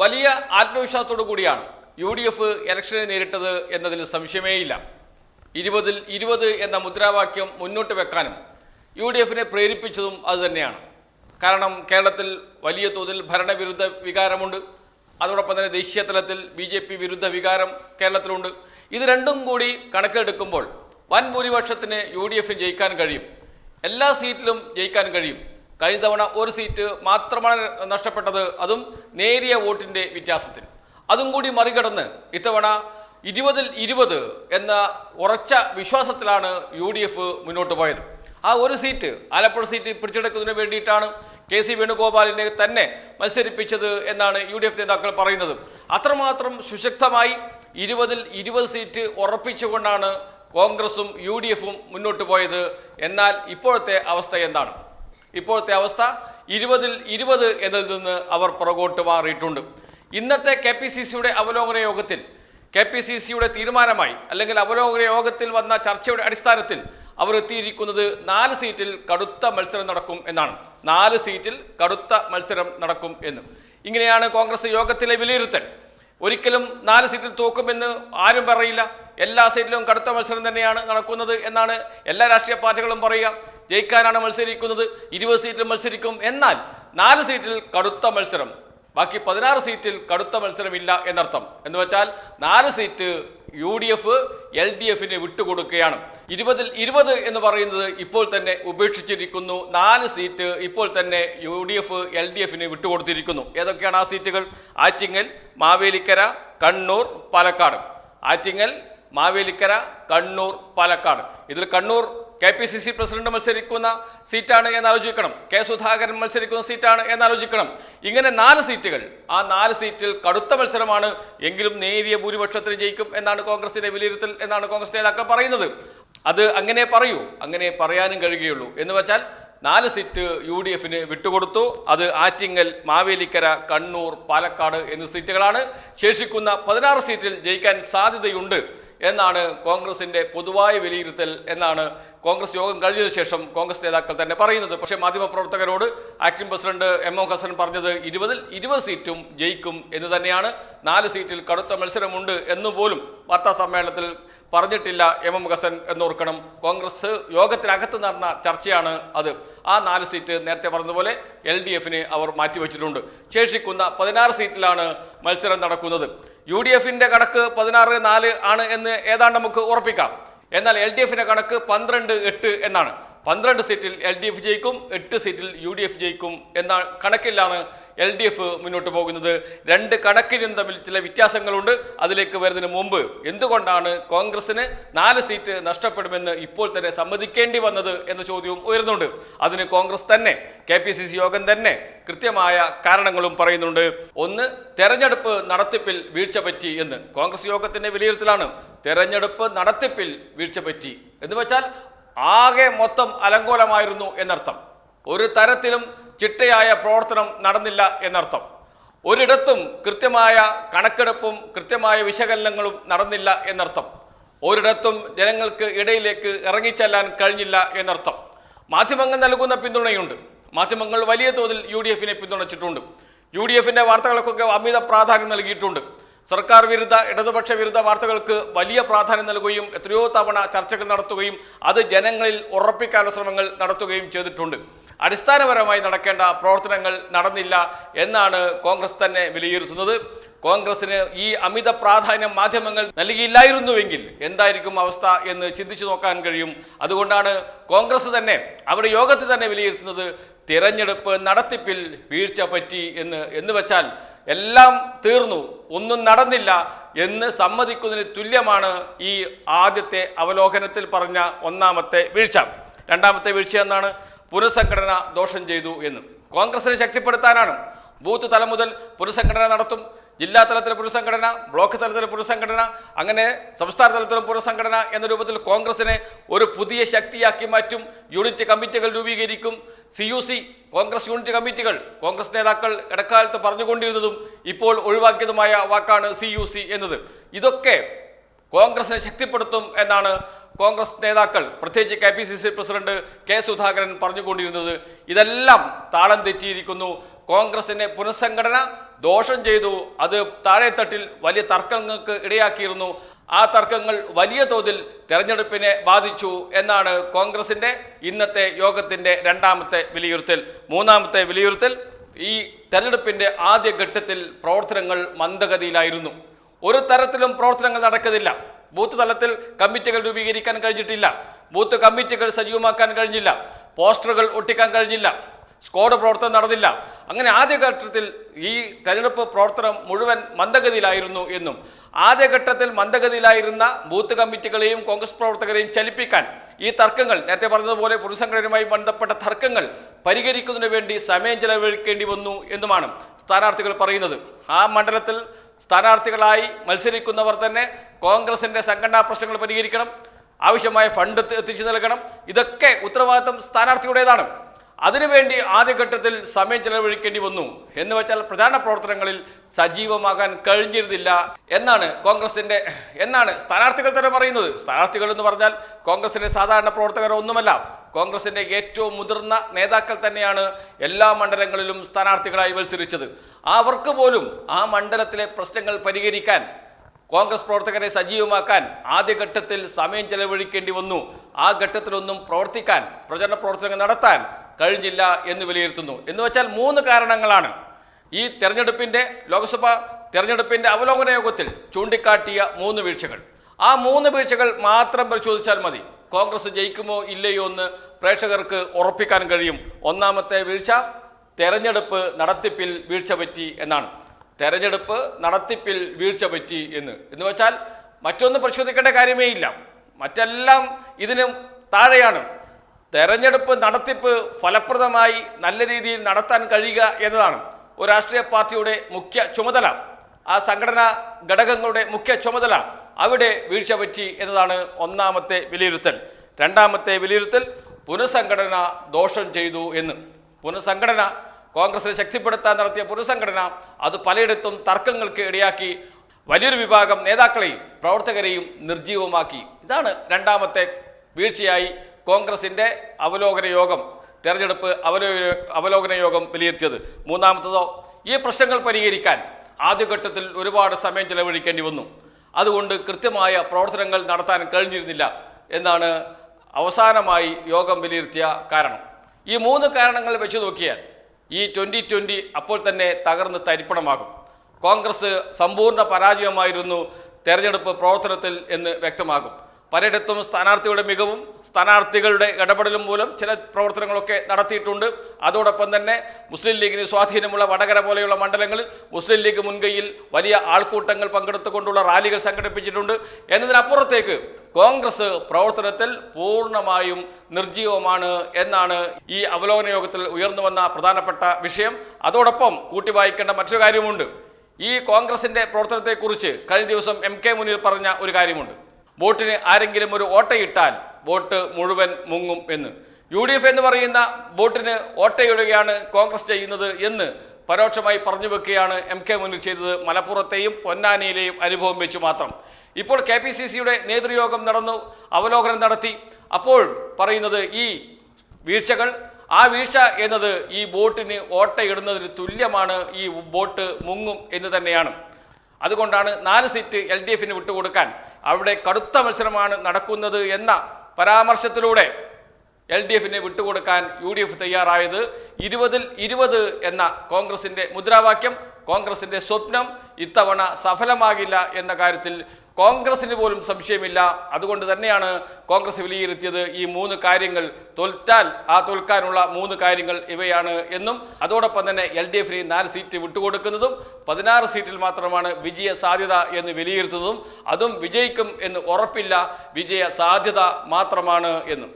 വലിയ ആത്മവിശ്വാസത്തോടു കൂടിയാണ് U D F ഇലക്ഷനെ നേരിട്ടത് എന്നതിൽ സംശയമേയില്ല. ഇരുപതിൽ ഇരുപത് എന്ന മുദ്രാവാക്യം മുന്നോട്ട് വെക്കാനും യു ഡി എഫിനെ പ്രേരിപ്പിച്ചതും അതുതന്നെയാണ് കാരണം കേരളത്തിൽ വലിയ തോതിൽ ഭരണവിരുദ്ധ വികാരമുണ്ട്. അതോടൊപ്പം തന്നെ ദേശീയ തലത്തിൽ ബി ജെ പി വിരുദ്ധ വികാരം കേരളത്തിലുണ്ട്. ഇത് രണ്ടും കൂടി കണക്കിലെടുക്കുമ്പോൾ വൻ ഭൂരിപക്ഷത്തിന് യു ഡി എഫിന് ജയിക്കാൻ കഴിയും. എല്ലാ സീറ്റിലും ജയിക്കാൻ കഴിയും. കഴിഞ്ഞ തവണ ഒരു സീറ്റ് മാത്രമാണ് നഷ്ടപ്പെട്ടത്. അതും നേരിയ വോട്ടിന്റെ വ്യത്യാസത്തിൽ. അതും കൂടി മറികടന്ന് ഇത്തവണ ഇരുപതിൽ ഇരുപത് എന്ന ഉറച്ച വിശ്വാസത്തിലാണ് യു ഡി എഫ് മുന്നോട്ട് പോയത്. ആ ഒരു സീറ്റ് ആലപ്പുഴ സീറ്റ് പിടിച്ചെടുക്കുന്നതിന് വേണ്ടിയിട്ടാണ് കെ സി വേണുഗോപാലിനെ തന്നെ മത്സരിപ്പിച്ചത് എന്നാണ് യു ഡി എഫ് നേതാക്കൾ പറയുന്നത്. അത്രമാത്രം സുശക്തമായി ഇരുപതിൽ ഇരുപത് സീറ്റ് ഉറപ്പിച്ചുകൊണ്ടാണ് കോൺഗ്രസും യു ഡി എഫും മുന്നോട്ട് പോയത്. എന്നാൽ ഇപ്പോഴത്തെ അവസ്ഥ എന്താണ്? ഇപ്പോഴത്തെ അവസ്ഥ ഇരുപതിൽ ഇരുപത് എന്നതിൽ നിന്ന് അവർ പുറകോട്ട് മാറിയിട്ടുണ്ട്. ഇന്നത്തെ കെ പി സി സിയുടെ അവലോകന യോഗത്തിൽ കെ പി സി സിയുടെ തീരുമാനമായി അല്ലെങ്കിൽ അവലോകന യോഗത്തിൽ വന്ന ചർച്ചയുടെ അടിസ്ഥാനത്തിൽ അവർ എത്തിയിരിക്കുന്നത് നാല് സീറ്റിൽ കടുത്ത മത്സരം നടക്കും എന്നാണ്. നാല് സീറ്റിൽ കടുത്ത മത്സരം നടക്കും എന്ന്. ഇങ്ങനെയാണ് കോൺഗ്രസ് യോഗത്തിലെ വിലയിരുത്തൽ. ഒരിക്കലും നാല് സീറ്റിൽ തോക്കുമെന്ന് ആരും പറയില്ല. എല്ലാ സീറ്റിലും കടുത്ത മത്സരം തന്നെയാണ് നടക്കുന്നത് എന്നാണ് എല്ലാ രാഷ്ട്രീയ പാർട്ടികളും പറയുക. ജയിക്കാനാണ് മത്സരിക്കുന്നത്. ഇരുപത് സീറ്റിൽ മത്സരിക്കും. എന്നാൽ നാല് സീറ്റിൽ കടുത്ത മത്സരം ബാക്കി പതിനാറ് സീറ്റിൽ കടുത്ത മത്സരമില്ല എന്നർത്ഥം. എന്ന് വെച്ചാൽ നാല് seat U D F L D എഫിന് വിട്ടുകൊടുക്കുകയാണ്. ഇരുപതിൽ ഇരുപത് എന്ന് പറയുന്നത് ഇപ്പോൾ തന്നെ ഉപേക്ഷിച്ചിരിക്കുന്നു. നാല് സീറ്റ് ഇപ്പോൾ തന്നെ U D F L D എഫിന് വിട്ടുകൊടുത്തിരിക്കുന്നു. ഏതൊക്കെയാണ് ആ സീറ്റുകൾ? ആറ്റിങ്ങൽ മാവേലിക്കര കണ്ണൂർ പാലക്കാട്. ആറ്റിങ്ങൽ മാവേലിക്കര കണ്ണൂർ പാലക്കാട്. ഇതിൽ Kannur K P C C president മത്സരിക്കുന്ന സീറ്റാണ് എന്നാലോചിക്കണം കെ സുധാകരൻ മത്സരിക്കുന്ന സീറ്റാണ് എന്നാലോചിക്കണം ഇങ്ങനെ നാല് സീറ്റുകൾ ആ നാല് സീറ്റിൽ കടുത്ത മത്സരമാണ് എങ്കിലും നേരിയ ഭൂരിപക്ഷത്തിൽ ജയിക്കും എന്നാണ് കോൺഗ്രസിന്റെ വിലയിരുത്തൽ എന്നാണ് കോൺഗ്രസ് നേതാക്കൾ പറയുന്നത്. അത് അങ്ങനെ പറയൂ അങ്ങനെ പറയാനും കഴിയുകയുള്ളൂ. എന്ന് വെച്ചാൽ നാല് സീറ്റ് യു ഡി എഫിന് വിട്ടുകൊടുത്തു. അത് ആറ്റിങ്ങൽ മാവേലിക്കര കണ്ണൂർ പാലക്കാട് എന്നീ സീറ്റുകളാണ്. ശേഷിക്കുന്ന പതിനാറ് സീറ്റിൽ ജയിക്കാൻ സാധ്യതയുണ്ട്. എന്നാണ് കോൺഗ്രസിന്റെ പൊതുവായ വിലയിരുത്തൽ എന്നാണ് കോൺഗ്രസ് യോഗം കഴിഞ്ഞതിന് ശേഷം കോൺഗ്രസ് നേതാക്കൾ തന്നെ പറയുന്നത്. പക്ഷേ മാധ്യമപ്രവർത്തകരോട് acting president M O Hassan പറഞ്ഞത് ഇരുപതിൽ ഇരുപത് സീറ്റും ജയിക്കും എന്ന് തന്നെയാണ്. നാല് സീറ്റിൽ കടുത്ത മത്സരമുണ്ട് എന്നുപോലും വാർത്താ സമ്മേളനത്തിൽ പറഞ്ഞിട്ടില്ല എം എം ഹസൻ എന്നോർക്കണം. കോൺഗ്രസ് യോഗത്തിനകത്ത് നടന്ന ചർച്ചയാണ് അത്. ആ നാല് സീറ്റ് നേരത്തെ പറഞ്ഞതുപോലെ എൽ ഡി എഫിന് അവർ മാറ്റിവെച്ചിട്ടുണ്ട്. ശേഷിക്കുന്ന പതിനാറ് സീറ്റിലാണ് മത്സരം നടക്കുന്നത്. യു ഡി എഫിന്റെ കണക്ക് പതിനാറ് നാല് ആണ് എന്ന് ഏതാണ്ട് നമുക്ക് ഉറപ്പിക്കാം. എന്നാൽ എൽ ഡി എഫിന്റെ കണക്ക് പന്ത്രണ്ട് എട്ട് എന്നാണ്. പന്ത്രണ്ട് സീറ്റിൽ എൽ ഡി എഫ് ജയിക്കും എട്ട് സീറ്റിൽ യു ഡി എഫ് ജയിക്കും എന്ന കണക്കിലാണ് എൽ ഡി എഫ് മുന്നോട്ട് പോകുന്നത്. രണ്ട് കണക്കിനും തമ്മിൽ ചില വ്യത്യാസങ്ങളുണ്ട്. അതിലേക്ക് വരുന്നതിന് മുമ്പ് എന്തുകൊണ്ടാണ് കോൺഗ്രസിന് നാല് സീറ്റ് നഷ്ടപ്പെടുമെന്ന് ഇപ്പോൾ തന്നെ സമ്മതിക്കേണ്ടി വന്നത് എന്ന ചോദ്യവും ഉയർന്നുണ്ട് അതിന് കോൺഗ്രസ് തന്നെ കെ പി സി സി യോഗം തന്നെ കൃത്യമായ കാരണങ്ങളും പറയുന്നുണ്ട്. ഒന്ന് തെരഞ്ഞെടുപ്പ് നടത്തിപ്പിൽ വീഴ്ച പറ്റി എന്ന്. കോൺഗ്രസ് യോഗത്തിന്റെ വിലയിരുത്തലാണ് തെരഞ്ഞെടുപ്പ് നടത്തിപ്പിൽ വീഴ്ച പറ്റി എന്ന് വെച്ചാൽ ആകെ മൊത്തം അലങ്കോലമായിരുന്നു എന്നർത്ഥം. ഒരു തരത്തിലും ചിട്ടയായ പ്രവർത്തനം നടന്നില്ല എന്നർത്ഥം. ഒരിടത്തും കൃത്യമായ കണക്കെടുപ്പും കൃത്യമായ വിശകലനങ്ങളും നടന്നില്ല എന്നർത്ഥം. ഒരിടത്തും ജനങ്ങൾക്ക് ഇടയിലേക്ക് ഇറങ്ങിച്ചെല്ലാൻ കഴിഞ്ഞില്ല എന്നർത്ഥം. മാധ്യമങ്ങൾ നൽകുന്ന പിന്തുണയുണ്ട്. മാധ്യമങ്ങൾ വലിയ തോതിൽ യു ഡി എഫിനെ പിന്തുണച്ചിട്ടുണ്ട്. യു ഡി എഫിന്റെ വാർത്തകൾക്കൊക്കെ അമിത പ്രാധാന്യം നൽകിയിട്ടുണ്ട്. സർക്കാർ വിരുദ്ധ ഇടതുപക്ഷ വിരുദ്ധ വാർത്തകൾക്ക് വലിയ പ്രാധാന്യം നൽകുകയും എത്രയോ തവണ ചർച്ചകൾ നടത്തുകയും അത് ജനങ്ങളിൽ ഉറപ്പിക്കാനുള്ള ശ്രമങ്ങൾ നടത്തുകയും ചെയ്തിട്ടുണ്ട്. അടിസ്ഥാനപരമായി നടക്കേണ്ട പ്രവർത്തനങ്ങൾ നടന്നില്ല എന്നാണ് കോൺഗ്രസ് തന്നെ വിലയിരുത്തുന്നത്. കോൺഗ്രസിന് ഈ അമിത പ്രാധാന്യം മാധ്യമങ്ങൾ നൽകിയില്ലായിരുന്നുവെങ്കിൽ എന്തായിരിക്കും അവസ്ഥ എന്ന് ചിന്തിച്ചു നോക്കാൻ കഴിയും. അതുകൊണ്ടാണ് കോൺഗ്രസ് തന്നെ അവരുടെ യോഗത്തിൽ തന്നെ വിലയിരുത്തുന്നത് തിരഞ്ഞെടുപ്പ് നടത്തിപ്പിൽ വീഴ്ച പറ്റി എന്ന്. എന്ന് വെച്ചാൽ എല്ലാം തീർന്നു ഒന്നും നടന്നില്ല എന്ന് സമ്മതിക്കുന്നതിന് തുല്യമാണ് ഈ ആദ്യത്തെ അവലോകനത്തിൽ പറഞ്ഞ ഒന്നാമത്തെ വീഴ്ച. രണ്ടാമത്തെ വീഴ്ച എന്നാണ് പുനഃസംഘടന ദോഷം ചെയ്തു എന്ന്. കോൺഗ്രസിനെ ശക്തിപ്പെടുത്താനാണ്. ബൂത്ത് തലം മുതൽ പുനഃസംഘടന നടത്തും. ജില്ലാ തലത്തിൽ പുനഃസംഘടന ബ്ലോക്ക് തലത്തിൽ പുനഃസംഘടന അങ്ങനെ സംസ്ഥാന തലത്തിലും പുനഃസംഘടന എന്ന രൂപത്തിൽ കോൺഗ്രസിനെ ഒരു പുതിയ ശക്തിയാക്കി മാറ്റും. യൂണിറ്റ് കമ്മിറ്റികൾ രൂപീകരിക്കും. C U C Congress unit കമ്മിറ്റികൾ കോൺഗ്രസ് നേതാക്കൾ ഇടക്കാലത്ത് പറഞ്ഞുകൊണ്ടിരുന്നതും ഇപ്പോൾ ഒഴിവാക്കിയതുമായ വാക്കാണ് സി എന്നത്. ഇതൊക്കെ കോൺഗ്രസിനെ ശക്തിപ്പെടുത്തും എന്നാണ് കോൺഗ്രസ് നേതാക്കൾ പ്രത്യേകിച്ച് K P C C president K Sudhakaran പറഞ്ഞുകൊണ്ടിരുന്നത് ഇതെല്ലാം താളം തെറ്റിയിരിക്കുന്നു. കോൺഗ്രസിന്റെ പുനഃസംഘടന ദോഷം ചെയ്തു. അത് താഴെത്തട്ടിൽ വലിയ തർക്കങ്ങൾക്ക് ഇടയാക്കിയിരുന്നു. ആ തർക്കങ്ങൾ വലിയ തോതിൽ തെരഞ്ഞെടുപ്പിനെ ബാധിച്ചു എന്നാണ് കോൺഗ്രസിന്റെ ഇന്നത്തെ യോഗത്തിന്റെ രണ്ടാമത്തെ വിലയിരുത്തൽ. മൂന്നാമത്തെ വിലയിരുത്തൽ ഈ തെരഞ്ഞെടുപ്പിന്റെ ആദ്യ ഘട്ടത്തിൽ പ്രവർത്തനങ്ങൾ മന്ദഗതിയിലായിരുന്നു. ഒരു തരത്തിലും പ്രവർത്തനങ്ങൾ നടക്കുന്നില്ല ബൂത്ത് തലത്തിൽ കമ്മിറ്റികൾ രൂപീകരിക്കാൻ കഴിഞ്ഞിട്ടില്ല. ബൂത്ത് കമ്മിറ്റികൾ സജീവമാക്കാൻ കഴിഞ്ഞില്ല. പോസ്റ്ററുകൾ ഒട്ടിക്കാൻ കഴിഞ്ഞില്ല. സ്ക്വാഡ് പ്രവർത്തനം നടന്നില്ല. അങ്ങനെ ആദ്യഘട്ടത്തിൽ ഈ തെരഞ്ഞെടുപ്പ് പ്രവർത്തനം മുഴുവൻ മന്ദഗതിയിലായിരുന്നു എന്നും ആദ്യഘട്ടത്തിൽ മന്ദഗതിയിലായിരുന്ന ബൂത്ത് കമ്മിറ്റികളെയും കോൺഗ്രസ് പ്രവർത്തകരെയും ചലിപ്പിക്കാൻ ഈ തർക്കങ്ങൾ നേരത്തെ പറഞ്ഞതുപോലെ പൊതുസംഘടനയുമായി ബന്ധപ്പെട്ട തർക്കങ്ങൾ പരിഹരിക്കുന്നതിന് വേണ്ടി സമയം ചെലവഴിക്കേണ്ടി വന്നു എന്നുമാണ് സ്ഥാനാർത്ഥികൾ പറയുന്നത്. ആ മണ്ഡലത്തിൽ സ്ഥാനാർത്ഥികളായി മത്സരിക്കുന്നവർ തന്നെ കോൺഗ്രസിന്റെ സംഘടനാ പ്രശ്നങ്ങൾ പരിഹരിക്കണം ആവശ്യമായ ഫണ്ട് എത്തിച്ചു നൽകണം. ഇതൊക്കെ ഉത്തരവാദിത്തം സ്ഥാനാർത്ഥിയുടേതാണ്. അതിനുവേണ്ടി ആദ്യഘട്ടത്തിൽ സമയം ചെലവഴിക്കേണ്ടി വന്നു. എന്ന് വെച്ചാൽ പ്രധാന പ്രവർത്തനങ്ങളിൽ സജീവമാകാൻ കഴിഞ്ഞിരുന്നില്ല എന്നാണ് കോൺഗ്രസിന്റെ എന്നാണ് സ്ഥാനാർത്ഥികൾ തന്നെ പറയുന്നത്. സ്ഥാനാർത്ഥികൾ എന്ന് പറഞ്ഞാൽ കോൺഗ്രസിന്റെ സാധാരണ പ്രവർത്തകർ ഒന്നുമല്ല. കോൺഗ്രസിന്റെ ഏറ്റവും മുതിർന്ന നേതാക്കൾ തന്നെയാണ് എല്ലാ മണ്ഡലങ്ങളിലും സ്ഥാനാർത്ഥികളായി മത്സരിച്ചത്. അവർക്ക് പോലും ആ മണ്ഡലത്തിലെ പ്രശ്നങ്ങൾ പരിഹരിക്കാൻ കോൺഗ്രസ് പ്രവർത്തകരെ സജീവമാക്കാൻ ആദ്യഘട്ടത്തിൽ സമയം ചെലവഴിക്കേണ്ടി വന്നു. ആ ഘട്ടത്തിലൊന്നും പ്രവർത്തിക്കാൻ പ്രചരണ പ്രവർത്തനങ്ങൾ നടത്താൻ കഴിഞ്ഞില്ല എന്ന് വിലയിരുത്തുന്നു. എന്ന് വെച്ചാൽ മൂന്ന് കാരണങ്ങളാണ്. ഈ തെരഞ്ഞെടുപ്പിന്റെ ലോക്സഭ തെരഞ്ഞെടുപ്പിന്റെ അവലോകന യോഗത്തിൽ ചൂണ്ടിക്കാട്ടിയ മൂന്ന് വീഴ്ചകൾ. ആ മൂന്ന് വീഴ്ചകൾ മാത്രം പരിശോധിച്ചാൽ മതി. കോൺഗ്രസ് ജയിക്കുമോ ഇല്ലയോ എന്ന് പ്രേക്ഷകർക്ക് ഉറപ്പിക്കാൻ കഴിയും. ഒന്നാമത്തെ വീഴ്ച തെരഞ്ഞെടുപ്പ് നടത്തിപ്പിൽ വീഴ്ച പറ്റി എന്നാണ്. തെരഞ്ഞെടുപ്പ് നടത്തിപ്പിൽ വീഴ്ച പറ്റി എന്ന്. എന്ന് വെച്ചാൽ മറ്റൊന്ന് പരിശോധിക്കേണ്ട കാര്യമേ ഇല്ല. മറ്റെല്ലാം ഇതിന് താഴെയാണ്. തെരഞ്ഞെടുപ്പ് നടത്തിപ്പ് ഫലപ്രദമായി നല്ല രീതിയിൽ നടത്താൻ കഴിയുക എന്നതാണ് ഒരു രാഷ്ട്രീയ പാർട്ടിയുടെ മുഖ്യ ചുമതല. ആ സംഘടനാ ഘടകങ്ങളുടെ മുഖ്യ ചുമതല അവിടെ വീഴ്ച പറ്റി എന്നതാണ് ഒന്നാമത്തെ വിലയിരുത്തൽ. രണ്ടാമത്തെ വിലയിരുത്തൽ പുനഃസംഘടന ദോഷം ചെയ്തു എന്ന്. പുനഃസംഘടന കോൺഗ്രസിനെ ശക്തിപ്പെടുത്താൻ നടത്തിയ പുനഃസംഘടന അത് പലയിടത്തും തർക്കങ്ങൾക്ക് ഇടയാക്കി. വലിയൊരു വിഭാഗം നേതാക്കളെയും പ്രവർത്തകരെയും നിർജീവമാക്കി ഇതാണ് രണ്ടാമത്തെ വീഴ്ചയായി കോൺഗ്രസിന്റെ അവലോകന യോഗം തെരഞ്ഞെടുപ്പ് അവലോകന അവലോകന യോഗം വിലയിരുത്തിയത്. മൂന്നാമത്തതോ ഈ പ്രശ്നങ്ങൾ പരിഹരിക്കാൻ ആദ്യഘട്ടത്തിൽ ഒരുപാട് സമയം ചെലവഴിക്കേണ്ടി വന്നു. അതുകൊണ്ട് കൃത്യമായ പ്രവർത്തനങ്ങൾ നടത്താൻ കഴിഞ്ഞിരുന്നില്ല എന്നാണ് അവസാനമായി യോഗം വിലയിരുത്തിയ കാരണം. ഈ മൂന്ന് കാരണങ്ങൾ വെച്ച് നോക്കിയാൽ ഈ ട്വന്റി ട്വന്റി അപ്പോൾ തന്നെ തകർന്ന് തരിപ്പണമാകും. കോൺഗ്രസ് സമ്പൂർണ പരാജയമായിരുന്നു തെരഞ്ഞെടുപ്പ് പ്രവർത്തനത്തിൽ എന്ന് വ്യക്തമാകും. പലയിടത്തും സ്ഥാനാർത്ഥികളുടെ മികവും സ്ഥാനാർത്ഥികളുടെ ഇടപെടലും മൂലം ചില പ്രവർത്തനങ്ങളൊക്കെ നടത്തിയിട്ടുണ്ട്. അതോടൊപ്പം തന്നെ മുസ്ലിം ലീഗിന് സ്വാധീനമുള്ള വടകര പോലെയുള്ള മണ്ഡലങ്ങളിൽ മുസ്ലിം ലീഗ് മുൻകൈയിൽ വലിയ ആൾക്കൂട്ടങ്ങൾ പങ്കെടുത്തുകൊണ്ടുള്ള റാലികൾ സംഘടിപ്പിച്ചിട്ടുണ്ട്. എന്നതിനപ്പുറത്തേക്ക് കോൺഗ്രസ് പ്രവർത്തനത്തിൽ പൂർണമായും നിർജീവമാണ് എന്നാണ് ഈ അവലോകന യോഗത്തിൽ ഉയർന്നു വന്ന പ്രധാനപ്പെട്ട വിഷയം. അതോടൊപ്പം കൂട്ടി വായിക്കേണ്ട മറ്റൊരു കാര്യമുണ്ട്. ഈ കോൺഗ്രസിന്റെ പ്രവർത്തനത്തെക്കുറിച്ച് കഴിഞ്ഞ ദിവസം എം കെ മുനീർ പറഞ്ഞ ഒരു കാര്യമുണ്ട്. വോട്ടിന് ആരെങ്കിലും ഒരു ഓട്ടയിട്ടാൽ ബോട്ട് മുഴുവൻ മുങ്ങും എന്ന്. യു ഡി എഫ് എന്ന് പറയുന്ന വോട്ടിന് ഓട്ടയിടുകയാണ് കോൺഗ്രസ് ചെയ്യുന്നത് എന്ന് പരോക്ഷമായി പറഞ്ഞു വെക്കുകയാണ് എം കെ മുന്നിൽ ചെയ്തത് മലപ്പുറത്തെയും പൊന്നാനിയിലെയും അനുഭവം വെച്ചു മാത്രം. ഇപ്പോൾ കെ പി സി സിയുടെ നേതൃയോഗം നടന്നു അവലോകനം നടത്തി. അപ്പോൾ പറയുന്നത് ഈ വീഴ്ചകൾ ആ വീഴ്ച എന്നത് ഈ ബോട്ടിന് ഓട്ടയിടുന്നതിന് തുല്യമാണ് ഈ ബോട്ട് മുങ്ങും എന്ന് തന്നെയാണ്. അതുകൊണ്ടാണ് നാല് സീറ്റ് എൽ ഡി എഫിന് വിട്ടുകൊടുക്കാൻ അവിടെ കടുത്ത മത്സരമാണ് നടക്കുന്നത് എന്ന പരാമർശത്തിലൂടെ എൽ ഡി എഫിനെ വിട്ടുകൊടുക്കാൻ യു ഡി എഫ് തയ്യാറായത് ഇരുപതിൽ ഇരുപത് എന്ന കോൺഗ്രസിന്റെ മുദ്രാവാക്യം കോൺഗ്രസിന്റെ സ്വപ്നം ഇത്തവണ സഫലമാകില്ല എന്ന കാര്യത്തിൽ കോൺഗ്രസിന് പോലും സംശയമില്ല. അതുകൊണ്ട് തന്നെയാണ് കോൺഗ്രസ് വിലയിരുത്തിയത് ഈ മൂന്ന് കാര്യങ്ങൾ. തോൽറ്റാൽ ആ തോൽക്കാനുള്ള മൂന്ന് കാര്യങ്ങൾ ഇവയാണ് എന്നും അതോടൊപ്പം തന്നെ എൽ ഡി എഫിന് നാല് സീറ്റ് വിട്ടുകൊടുക്കുന്നതും പതിനാറ് സീറ്റിൽ മാത്രമാണ് വിജയ സാധ്യത എന്ന് വിലയിരുത്തുന്നതും അതും വിജയിക്കും എന്ന് ഉറപ്പില്ല വിജയ സാധ്യത മാത്രമാണ് എന്നും.